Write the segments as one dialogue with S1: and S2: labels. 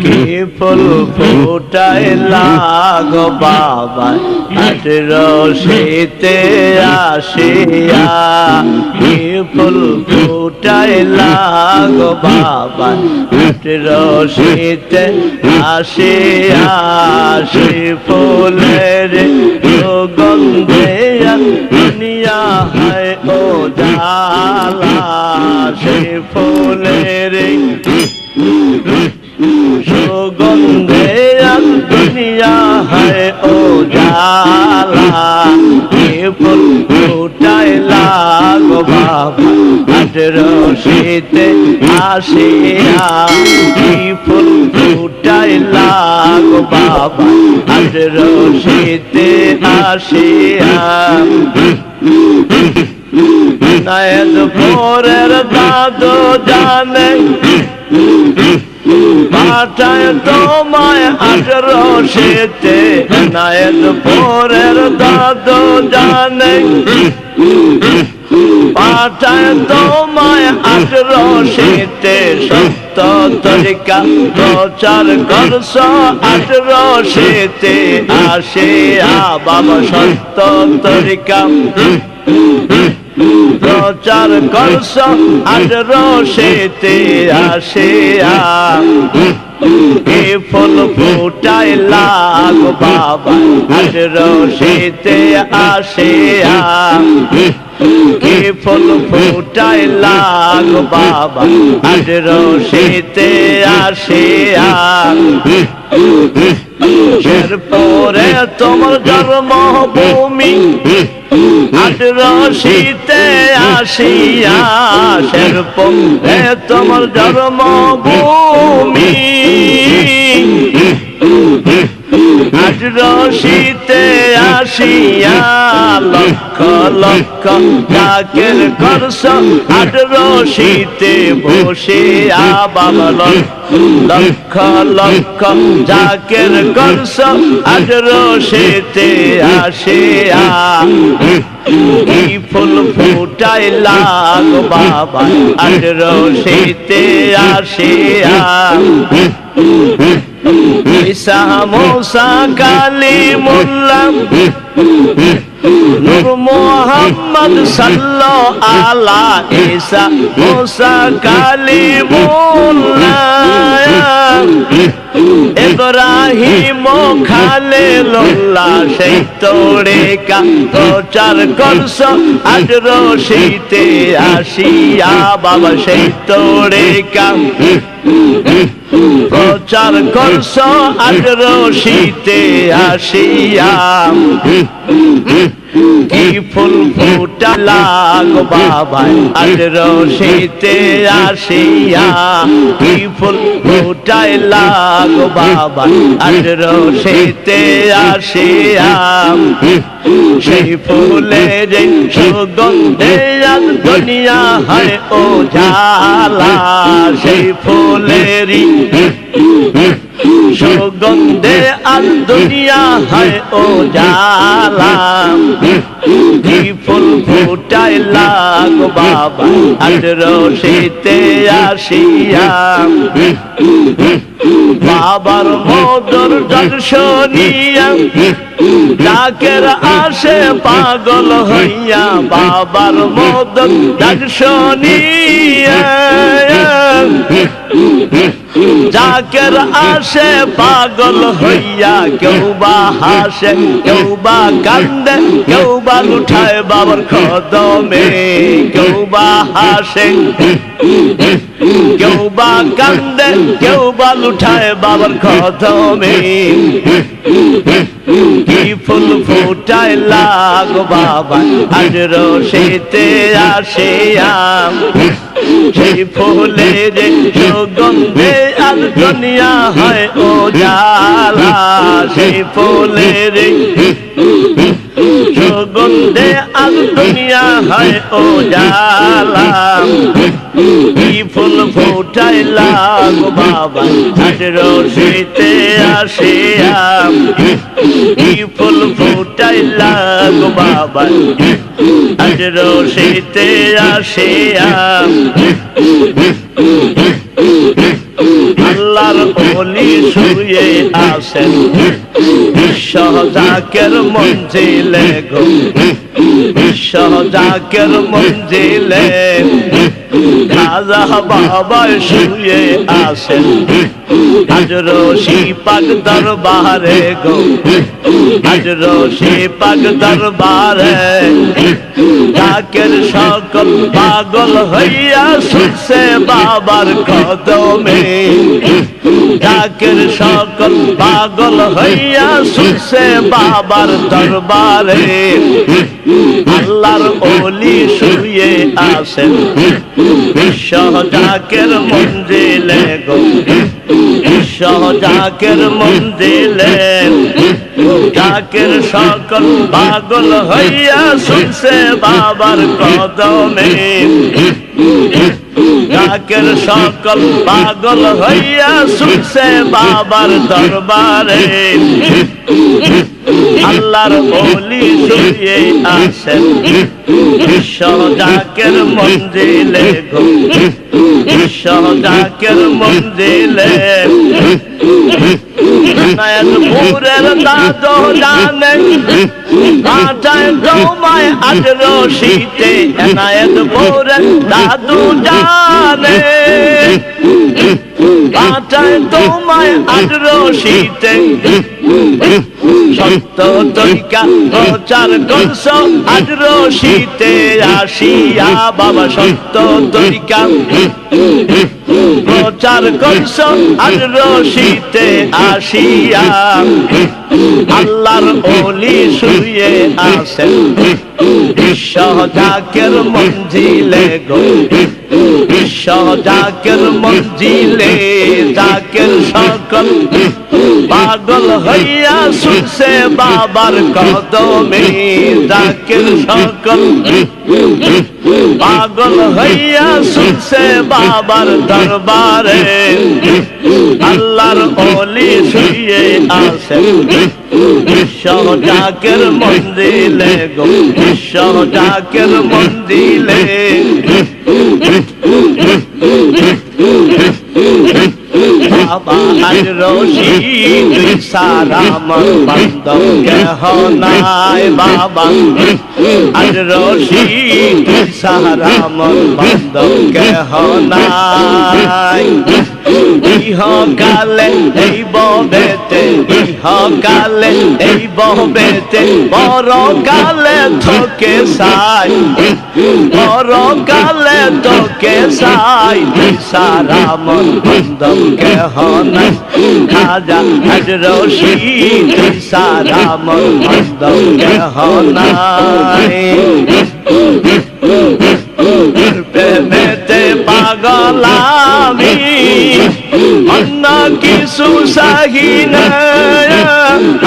S1: কি ফুল ফুটাই লাগো বাবা আঠেরো শীতে আসিয়া। কি ফুল ফুটাই লাগো বাবা আঠেরো শীতে আসিয়া। সে ফুলের গন্ধে দুনিয়া হয় ও জালা সে ফুলের সুগন্ধে আজ দুনিয়া হয় ও জালা ফুল ফুটাইলা গো বাবা। আঠেরো শীতে আসিয়া কি ফুল বাবা? আঠেরো শীতে আসিয়া নায়দ ভোরের দাদু জানে পাঠায় তোমায় আঠেরো শীতে নায়দ ভোরের দাদু জানে। পাঠায় তোমায় আঠেরো শীতে সত্য তরিকা, প্রচার করছ আঠেরো শীতে, আসে বাবা সত্য তরিকা। প্রচার আঠেরো শীতে, আসে আ এ ফুল ফুটাই লাগ বাবা আঠেরো শীতে আসে কি ফুল ফুটাই লাগ বাবা আঠেরো শীতে আসে এরপরে তোমার জন্মভূমি আঠেরো শীতে আসিয়া এরপরে তোমার জন্মভূমি। আঠেরো রশিতে আসিয়া লক্ষ লক্ষ ডাকের করস আজ রশিতে বসে বাবা লক্ষ লক্ষ যাকের করস আজ রশিতে আসিয়া। কি ফুল ফুটাই লাগ বাবা আর রসিতে আসিয়া ঈসা মোসা কালী মোল্লাম। নূর মোহাম্মদ সাল্লো আলা ঈসা মোসা কালী মোল্লাম ইব্রাহিম লোল্লা সেই তোড়ে কা প্রচার করছ। আঠেরো শীতে আসিয়া বাবা সেই তোড়ে কা প্রচার করছ। আঠেরো শীতে আসিয়া কি ফুল ফুটা লাগ বাবা আঠেরো শীতে আসিয়া। কি ফুল ফুটাই লাগ বাবা আঠেরো শীতে আসিয়া। সেই ফুলের সুগন্ধে আজ দুনিয়া হয় ও ঝালা সেই ফুলেরই সুগন্ধে আজ দুনিয়া হয় ও জালা কি ফুল ফুটাই লাগ বাবা আঠেরো শীতে আসিয়া। বাবার মদর দর্শনিয়া ডাকের আসে পাগল হইয়া। বাবার মদর দর্শনিয়া জাকের আসে, পাগল হইয়া কেউ বা হাসে, কেউ বা কান্দে, কেউ বা লুঠায় বাবার খদমে কেউ বা হাসে। কেউ বা কান্দে, কেউ বা লুঠায় বাবার খদমে কি ফুল ফুটায় লাগ বাবা আজরো শীতে আসে আম। সেই ফুলের সুগন্ধে আর দুনিয়া হয় ও জালা সেই ফুলের গন্ধে আল দুনিয়া হয়, ও জালাম কি ফুল ফুটাইলা গো বাবা রসিতে আসিয়াম কি ফুল ফুটাইলা গো বাবা আজ রসিতে আসিয়াম আল্লাহর অলি শুয়ে আসেন সহজাকের মঞ্জিলে গো। সহজাকের মঞ্জিলে খাজা বাবা শুয়ে আসেন আজ রশি পাক দরবারে গো। আজ রশি পাক দরবারে ডাকের সকল পাগল হইয়া শুনছে বাবার কদমে। ডাকের সকল পাগল হইয়া শুনছে বাবার দরবারে। আল্লাহর ওলি শুয়ে আসেন। সহজাকের মঞ্জিলে গো। সহজাকের মঞ্জিলে। ডাকের সকল পাগল হইয়া শুনছে বাবার কদমে। ডাকের সকল পাগল হইয়া শুনছে বাবার দরবারে। আল্লাহর বলি শুয়ে আসেন। সহজাকের মঞ্জিলে গো। সহজাকের মঞ্জিলে পুরের দাদো জানে আটায় তোমায় আজ রশিতে এনায়ত পুরের দাদু জানে আটায় তোমায় আজ রশিতে সত্য তরিকা প্রচার করছ আজ রশিতে আসিয়া বাবা, সত্য তরিকা। প্রচার করছ আর রশিতে আসিয়া। আল্লাহর ওলি শুয়ে আসেন। সহজাকের মঞ্জিলে গো। সহজাকের মঞ্জিলে জাকের সকল পাগল হইয়া শুনছে বাবার কদমে জাকের সকল পাগল হইয়া শুনছে বাবার দরবারে। আল্লাহর ওলি শুয়ে আসেন সহজাকের মন্দিলে গো। সহজাকের মন্দিলে বাবা আজ রশিদ, সারা মন বান্ধব কেহ নাই বাবা। আজ রশিদ, সারা মন বান্ধব কেহ নাই। ইহ কালে এই ববেতে ইহ কালে এই ববেতে বড় কালে থকে সাই বড় কালে তোকে সাই সারা মন বন্ধম কেহ নাই, খাজা আজ রশিদ, সারা মন বন্ধম কেহ নাই। প্রেমেতে পাগলামি অন্য কিছু সাহি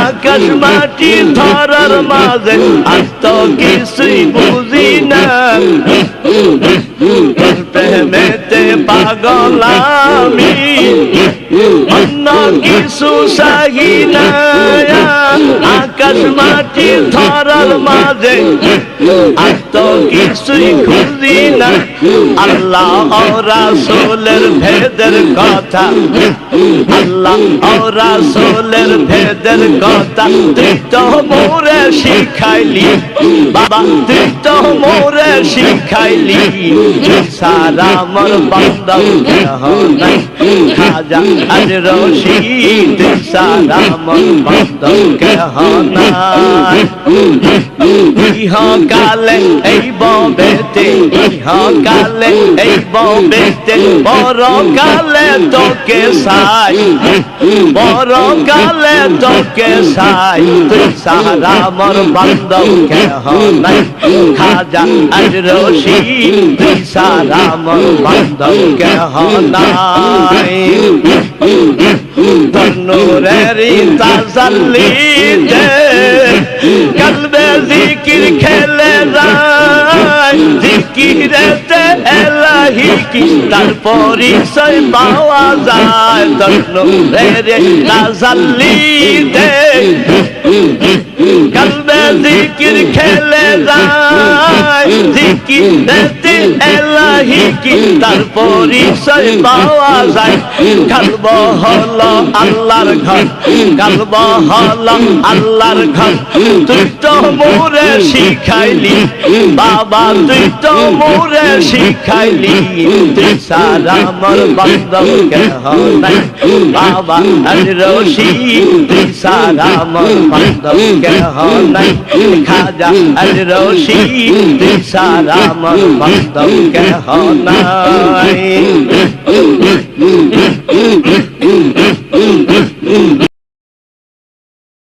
S1: আকাশ মাটি ধরার মাঝে আস্ত কিছুই বুঝি না প্রেমেতে পাগলামি অন্য কিছু সাহি আকাশ মাটি ধরার মাঝে আর তো কিছুই খুঁজি না আল্লাহ রাসূলের ভেদের কথা আল্লাহ রাসূলের ভেদের কথা তো মোরে শিখাইলি বাবা তুই তো মোরে শিখাইলি সারা মর বান্দা নাই খাজা আজ রশিদ সারা মর বান্দা নাই ইহ কালে এই ববেতে ইহ কালে এই ববেতে বড় কালে তোকে সাই বড় কালে তোকে সাই তুই সারা মর বান্ধব কেহ নাই খাজা আজ রশি তুই সারা মর বান্ধব কেহ নাই তন্নুরেরি তাজাল্লিতে কলবে জিকির খেলে যায় জিকিরেতে এলাহি কি তার পরিচয় পাওয়া যায় তোর নূরের তাজাল্লি দে কলবে জিকির খেলে যায় জিকিরেতে এলাহি কি? তার পরিচয় পাওয়া যায়। কালব হলো আল্লাহর ঘর। কালব হলো আল্লাহর ঘর। তুই তো মোরে শিখাইলি। বাবা, তুই তো মোরে শিখাইলি। তুই সারা মর বান্ধব কেহ নাই। বাবা রশি। তুই সারা মর বান্ধব কেহ নাই। খাজা রশি। তুই সারা মর বান্ধব কেহ নাই